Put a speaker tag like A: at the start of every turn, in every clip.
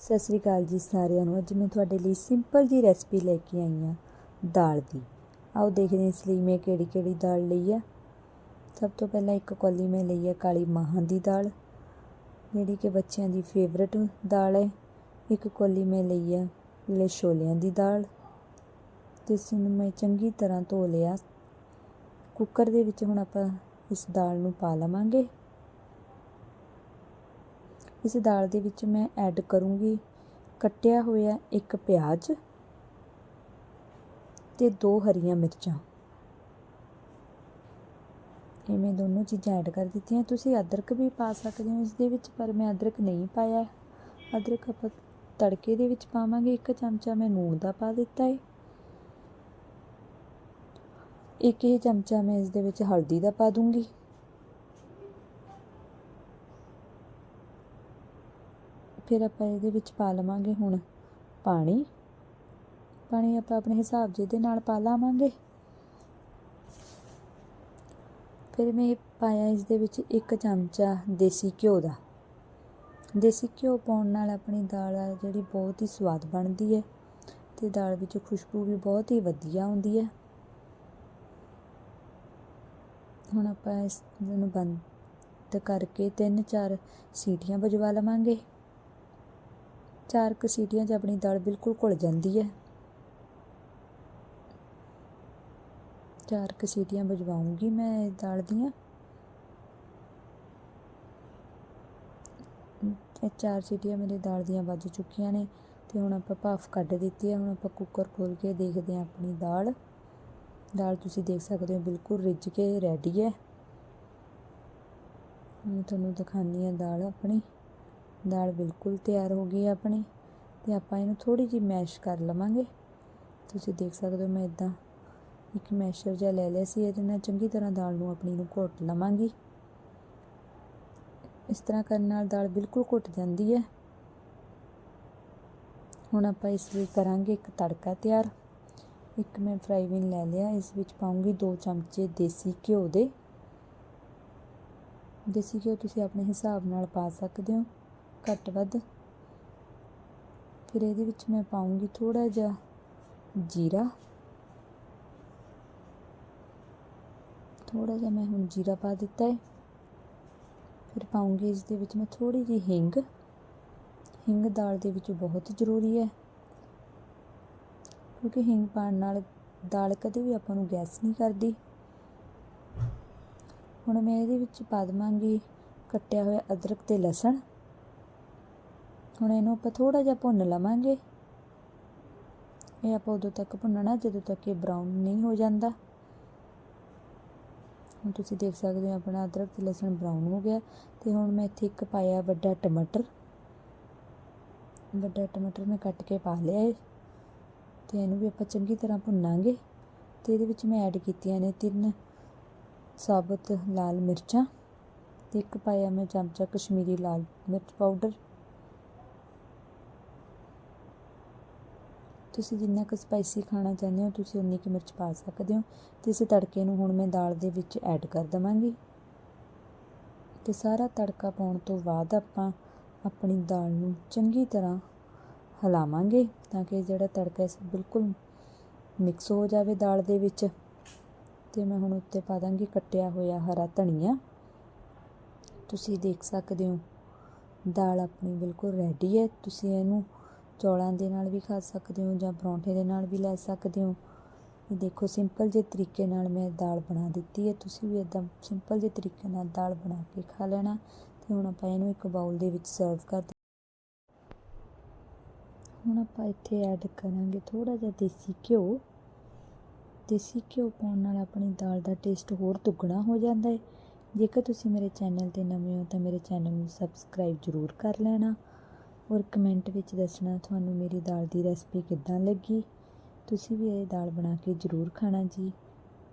A: ਸਤਿ ਸ੍ਰੀ ਅਕਾਲ ਜੀ ਸਾਰਿਆਂ ਨੂੰ। ਅੱਜ ਮੈਂ ਤੁਹਾਡੇ ਲਈ ਸਿੰਪਲ ਜੀ ਰੈਸਪੀ ਲੈ ਕੇ ਆਈ ਹਾਂ, ਦਾਲ ਦੀ। ਆਓ ਦੇਖਦੇ ਹਾਂ ਇਸ ਲਈ ਮੈਂ ਕਿਹੜੀ ਕਿਹੜੀ ਦਾਲ ਲਈ ਆ। ਸਭ ਤੋਂ ਪਹਿਲਾਂ ਇੱਕ ਕੌਲੀ ਮੈਂ ਲਈ ਹੈ ਕਾਲੀ ਮਾਹਾਂ ਦੀ ਦਾਲ, ਜਿਹੜੀ ਕਿ ਬੱਚਿਆਂ ਦੀ ਫੇਵਰਟ ਦਾਲ ਹੈ। ਇੱਕ ਕੌਲੀ ਮੈਂ ਲਈ ਹੈ ਪੀਲੇ ਛੋਲਿਆਂ ਦੀ ਦਾਲ, ਤੇ ਇਸ ਨੂੰ ਮੈਂ ਚੰਗੀ ਤਰ੍ਹਾਂ ਧੋ ਲਿਆ। ਕੁੱਕਰ ਦੇ ਵਿੱਚ ਹੁਣ ਆਪਾਂ ਇਸ ਦਾਲ ਨੂੰ ਪਾ ਲਵਾਂਗੇ। ਇਸ ਦਾਲ ਦੇ ਵਿੱਚ ਮੈਂ ਐਡ ਕਰੂੰਗੀ ਕੱਟਿਆ ਹੋਇਆ ਇੱਕ ਪਿਆਜ਼ ਤੇ ਦੋ ਹਰੀਆਂ ਮਿਰਚਾਂ। ਇਹ ਮੈਂ ਦੋਨੋਂ ਚੀਜ਼ਾਂ ਐਡ ਕਰ ਦਿੱਤੀਆਂ। ਤੁਸੀਂ ਅਦਰਕ ਵੀ ਪਾ ਸਕਦੇ ਹੋ ਇਸ ਦੇ ਵਿੱਚ, ਪਰ ਮੈਂ ਅਦਰਕ ਨਹੀਂ ਪਾਇਆ। ਅਦਰਕ ਆਪਾਂ ਤੜਕੇ ਦੇ ਵਿੱਚ ਪਾਵਾਂਗੇ। ਇੱਕ ਚਮਚਾ ਮੈਂ ਨੂਣ ਦਾ ਪਾ ਦਿੱਤਾ ਹੈ ਇੱਕ ਹੀ ਚਮਚਾ ਮੈਂ ਇਸ ਦੇ ਵਿੱਚ ਹਲਦੀ ਦਾ ਪਾ ਦੂੰਗੀ। ਫਿਰ ਆਪਾਂ ਇਹਦੇ ਵਿੱਚ ਪਾ ਲਵਾਂਗੇ ਹੁਣ ਪਾਣੀ। ਪਾਣੀ ਆਪਾਂ ਆਪਣੇ ਹਿਸਾਬ ਜਿਹਦੇ ਨਾਲ ਪਾ ਲਾਵਾਂਗੇ। ਫਿਰ ਮੈਂ ਪਾਇਆ ਇਸ ਦੇ ਵਿੱਚ ਇੱਕ ਚਮਚਾ ਦੇਸੀ ਘਿਓ ਦਾ। ਦੇਸੀ ਘਿਓ ਪਾਉਣ ਨਾਲ ਆਪਣੀ ਦਾਲ ਆ ਜਿਹੜੀ ਬਹੁਤ ਹੀ ਸਵਾਦ ਬਣਦੀ ਹੈ ਤੇ ਦਾਲ ਵਿੱਚ ਖੁਸ਼ਬੂ ਵੀ ਬਹੁਤ ਹੀ ਵਧੀਆ ਆਉਂਦੀ ਹੈ। ਹੁਣ ਆਪਾਂ ਇਸ ਨੂੰ ਬੰਦ ਕਰਕੇ ਤਿੰਨ ਚਾਰ ਸੀਟੀਆਂ ਵਜਵਾ ਲਵਾਂਗੇ। ਚਾਰ ਕੁ ਸੀਟੀਆਂ 'ਚ ਆਪਣੀ ਦਾਲ ਬਿਲਕੁਲ ਘੁਲ ਜਾਂਦੀ ਹੈ। ਚਾਰ ਕੁ ਸੀਟੀਆਂ ਵਜਵਾਉਂਗੀ ਮੈਂ ਇਸ ਦਾਲ ਦੀਆਂ। ਇਹ ਚਾਰ ਸੀਟੀਆਂ ਮੇਰੀ ਦਾਲ ਦੀਆਂ ਵੱਜ ਚੁੱਕੀਆਂ ਨੇ ਤੇ ਹੁਣ ਆਪਾਂ ਭਾਫ ਕੱਢ ਦਿੱਤੀ ਹੈ। ਹੁਣ ਆਪਾਂ ਕੁੱਕਰ ਖੋਲ ਕੇ ਦੇਖਦੇ ਹਾਂ ਆਪਣੀ ਦਾਲ ਦਾਲ ਤੁਸੀਂ ਦੇਖ ਸਕਦੇ ਹੋ ਬਿਲਕੁਲ ਰਿੱਝ ਕੇ ਰੈਡੀ ਹੈ। ਮੈਂ ਤੁਹਾਨੂੰ ਦਿਖਾਉਂਦੀ ਹਾਂ ਦਾਲ ਆਪਣੀ। ਦਾਲ ਬਿਲਕੁਲ ਤਿਆਰ ਹੋ ਗਈ ਆਪਣੀ ਤੇ ਆਪਾਂ ਇਹਨੂੰ ਥੋੜੀ ਜਿਹੀ ਮੈਸ਼ ਕਰ ਲਵਾਂਗੇ। ਤੁਸੀਂ ਦੇਖ ਸਕਦੇ ਹੋ ਮੈਂ ਇਦਾਂ ਇੱਕ ਮੈਸ਼ਰ ਜਿਹਾ ਲੈ ਲਿਆ ਸੀ, ਇਹਦੇ ਨਾਲ ਚੰਗੀ ਤਰ੍ਹਾਂ ਦਾਲ ਨੂੰ ਆਪਣੀ ਨੂੰ ਘੋਟ ਲਵਾਂਗੀ। ਇਸ ਤਰ੍ਹਾਂ ਕਰਨ ਨਾਲ ਦਾਲ ਬਿਲਕੁਲ ਘੁੱਟ ਜਾਂਦੀ ਹੈ। ਹੁਣ ਆਪਾਂ ਇਸ ਲਈ ਕਰਾਂਗੇ ਇੱਕ ਤੜਕਾ ਤਿਆਰ। ਇੱਕ ਮੈਂ ਫਰਾਈ ਪੈਨ ਲੈ ਲਿਆ, ਇਸ ਵਿੱਚ ਪਾਉਂਗੀ 2 ਚਮਚੇ ਦੇਸੀ ਘਿਓ ਦੇ। ਦੇਸੀ ਘਿਓ ਤੁਸੀਂ ਆਪਣੇ ਹਿਸਾਬ ਨਾਲ ਪਾ ਸਕਦੇ ਹੋ। ਘੱਟ ਵੱਧ। ਫਿਰ ਇਹਦੇ ਵਿੱਚ ਮੈਂ ਪਾਉਂਗੀ ਥੋੜਾ ਜਿਹਾ ਜੀਰਾ। ਥੋੜਾ ਜਿਹਾ ਮੈਂ ਹੁਣ ਜੀਰਾ ਪਾ ਦਿੱਤਾ ਹੈ। ਫਿਰ ਪਾਉਂਗੀ ਇਸ ਦੇ ਵਿੱਚ ਮੈਂ ਥੋੜੀ ਜਿਹੀ ਹਿੰਗ। ਹਿੰਗ ਦਾਲ ਦੇ ਵਿੱਚ ਬਹੁਤ ਜ਼ਰੂਰੀ ਹੈ। ਕਿਉਂਕਿ ਹਿੰਗ ਪਾਉਣ ਨਾਲ ਦਾਲ ਕਦੇ ਵੀ ਆਪਾਂ ਨੂੰ ਗੈਸ ਨਹੀਂ ਕਰਦੀ। ਹੁਣ ਮੈਂ ਇਹਦੇ ਵਿੱਚ ਪਾ ਦਵਾਂਗੀ ਕੱਟਿਆ ਹੋਇਆ ਅਦਰਕ ਤੇ ਲਸਣ। ਹੁਣ ਇਹਨੂੰ ਆਪਾਂ ਥੋੜਾ ਜਿਹਾ ਭੁੰਨ ਲਵਾਂਗੇ। ਇਹ ਆਪਾਂ ਉਦੋਂ ਤੱਕ ਭੁੰਨਣਾ, ਜਦੋਂ ਤੱਕ ਇਹ ਬਰਾਊਨ ਨਹੀਂ ਹੋ ਜਾਂਦਾ। ਹੁਣ ਤੁਸੀਂ ਦੇਖ ਸਕਦੇ ਹੋ ਆਪਣਾ ਅਦਰਕ ਤੇ ਲਸਣ ਬਰਾਊਨ ਹੋ ਗਿਆ। ਤੇ ਹੁਣ ਮੈਂ ਇੱਥੇ ਇੱਕ ਪਾਇਆ ਵੱਡਾ ਟਮਾਟਰ। ਵੱਡਾ ਟਮਾਟਰ ਮੈਂ ਕੱਟ ਕੇ ਪਾ ਲਿਆ ਹੈ ਤੇ ਇਹਨੂੰ ਵੀ ਆਪਾਂ ਚੰਗੀ ਤਰ੍ਹਾਂ ਭੁੰਨਾਂਗੇ। ਤੇ ਇਹਦੇ ਵਿੱਚ ਮੈਂ ਐਡ ਕੀਤੀਆਂ ਨੇ ਤਿੰਨ ਸਾਬਤ ਲਾਲ ਮਿਰਚਾਂ। ਤੇ ਇੱਕ ਪਾਇਆ ਮੈਂ ਚਮਚਾ ਕਸ਼ਮੀਰੀ ਲਾਲ ਮਿਰਚ ਪਾਊਡਰ ਤੁਸੀਂ ਜਿੰਨਾ ਕੁ ਸਪਾਈਸੀ ਖਾਣਾ ਚਾਹੁੰਦੇ ਹੋ, ਤੁਸੀਂ ਉਨੀ ਕੁ ਮਿਰਚ ਪਾ ਸਕਦੇ ਹੋ ਤੇ ਇਸ ਤੜਕੇ ਨੂੰ ਹੁਣ ਮੈਂ ਦਾਲ ਦੇ ਵਿੱਚ ਐਡ ਕਰ ਦਵਾਂਗੀ। ਤੇ ਸਾਰਾ ਤੜਕਾ ਪਾਉਣ ਤੋਂ ਬਾਅਦ ਆਪਾਂ ਆਪਣੀ ਦਾਲ ਨੂੰ ਚੰਗੀ ਤਰ੍ਹਾਂ ਹਿਲਾਵਾਂਗੇ ਤਾਂ ਕਿ ਜਿਹੜਾ ਤੜਕਾ ਹੈ ਬਿਲਕੁਲ ਮਿਕਸ ਹੋ ਜਾਵੇ ਦਾਲ ਦੇ ਵਿੱਚ। ਤੇ ਮੈਂ ਹੁਣ ਉੱਤੇ ਪਾ ਦਾਂਗੀ ਕੱਟਿਆ ਹੋਇਆ ਹਰਾ ਧਨੀਆ। ਤੁਸੀਂ ਦੇਖ ਸਕਦੇ ਹੋ ਦਾਲ ਆਪਣੀ ਬਿਲਕੁਲ ਰੈਡੀ ਹੈ। ਤੁਸੀਂ ਇਹਨੂੰ ਚੌਲਾਂ ਦੇ ਨਾਲ ਵੀ ਖਾ ਸਕਦੇ ਹੋ ਜਾਂ ਪਰੌਂਠੇ ਦੇ ਨਾਲ ਵੀ ਲੈ ਸਕਦੇ ਹੋ। ਇਹ ਦੇਖੋ ਸਿੰਪਲ ਜਿਹੇ ਤਰੀਕੇ ਨਾਲ ਮੈਂ ਦਾਲ ਬਣਾ ਦਿੱਤੀ ਹੈ। ਤੁਸੀਂ ਵੀ ਇਦਾਂ ਸਿੰਪਲ ਜਿਹੇ ਤਰੀਕੇ ਨਾਲ ਦਾਲ ਬਣਾ ਕੇ ਖਾ ਲੈਣਾ ਤੇ ਹੁਣ ਆਪਾਂ ਇਹਨੂੰ ਇੱਕ ਬਾਉਲ ਦੇ ਵਿੱਚ ਸਰਵ ਕਰ ਹੁਣ ਆਪਾਂ ਇੱਥੇ ਐਡ ਕਰਾਂਗੇ ਥੋੜਾ ਜਿਹਾ ਦੇਸੀ ਘਿਓ। ਦੇਸੀ ਘਿਓ ਪਾਉਣ ਨਾਲ ਆਪਣੀ ਦਾਲ ਦਾ ਟੇਸਟ ਹੋਰ ਦੁੱਗਣਾ ਹੋ ਜਾਂਦਾ ਹੈ। ਜੇਕਰ ਤੁਸੀਂ ਮੇਰੇ ਚੈਨਲ ਤੇ ਨਵੇਂ ਹੋ ਤਾਂ ਮੇਰੇ ਚੈਨਲ ਨੂੰ ਸਬਸਕ੍ਰਾਈਬ ਜ਼ਰੂਰ ਕਰ ਲੈਣਾ। ਔਰ ਕਮੈਂਟ ਵਿੱਚ ਦੱਸਣਾ ਤੁਹਾਨੂੰ ਮੇਰੀ ਦਾਲ ਦੀ ਰੈਸਪੀ ਕਿੱਦਾਂ ਲੱਗੀ। ਤੁਸੀਂ ਵੀ ਇਹ ਦਾਲ ਬਣਾ ਕੇ ਜ਼ਰੂਰ ਖਾਣਾ ਜੀ।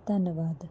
A: ਧੰਨਵਾਦ।